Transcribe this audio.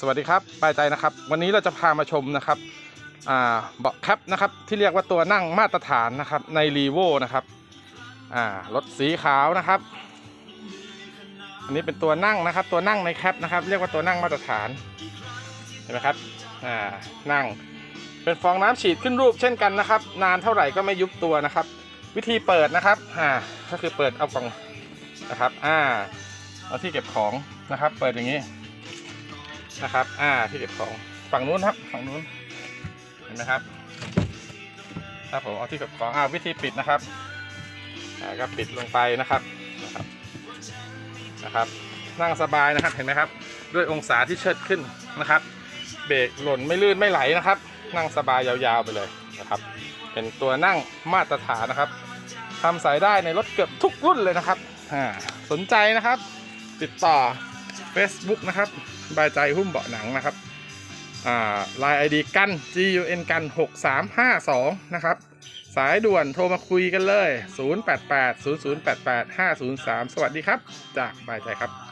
สวัสดีครับปลายใจนะครับ วันนี้เราจะพามาชมนะครับเบาะแคปนะครับที่เรียกว่าตัวนั่งมาตรฐานนะครับในรีโวนะครับรถสีขาวนะครับ อันนี้เป็นตัวนั่งนะครับ ตัวนั่งในแคปนะครับ เรียกว่าตัวนั่งมาตรฐานเห็นไหมครับนั่งเป็นฟองน้ำฉีดขึ้นรูปเช่นกันนะครับ นานเท่าไหร่ก็ไม่ยุบตัวนะครับ วิธีเปิดนะครับก็คือเปิดเอากล่องนะครับอ่าเอาที่เก็บของนะครับ เปิดอย่างนี้ นะครับ อ่า ที่เก็บของ ฝั่งนู้นครับ ฝั่งนู้น เห็นไหมครับ ครับผม เอาที่เก็บของ อ่า วิธีปิดนะครับ อ่า ก็ปิดลงไปนะครับ นะครับ นะครับ นั่งสบายนะครับ เห็นไหมครับ ด้วยองศาที่เชิดขึ้นนะครับ เบรกหล่นไม่ลื่นไม่ไหลนะครับ นั่งสบายยาวๆไปเลยนะครับ เป็นตัวนั่งมาตรฐานนะครับทำสายได้ในรถเกือบทุกรุ่นเลยนะครับอ่าสนใจนะครับ ติดต่อ Facebook นะครับบายใจหุ้มเบาะหนังนะครับลายไอดีกัน GUN กัน 6352 นะครับ สายด่วนโทรมาคุยกันเลย 088 0088 503 สวัสดีครับ จากบายใจครับ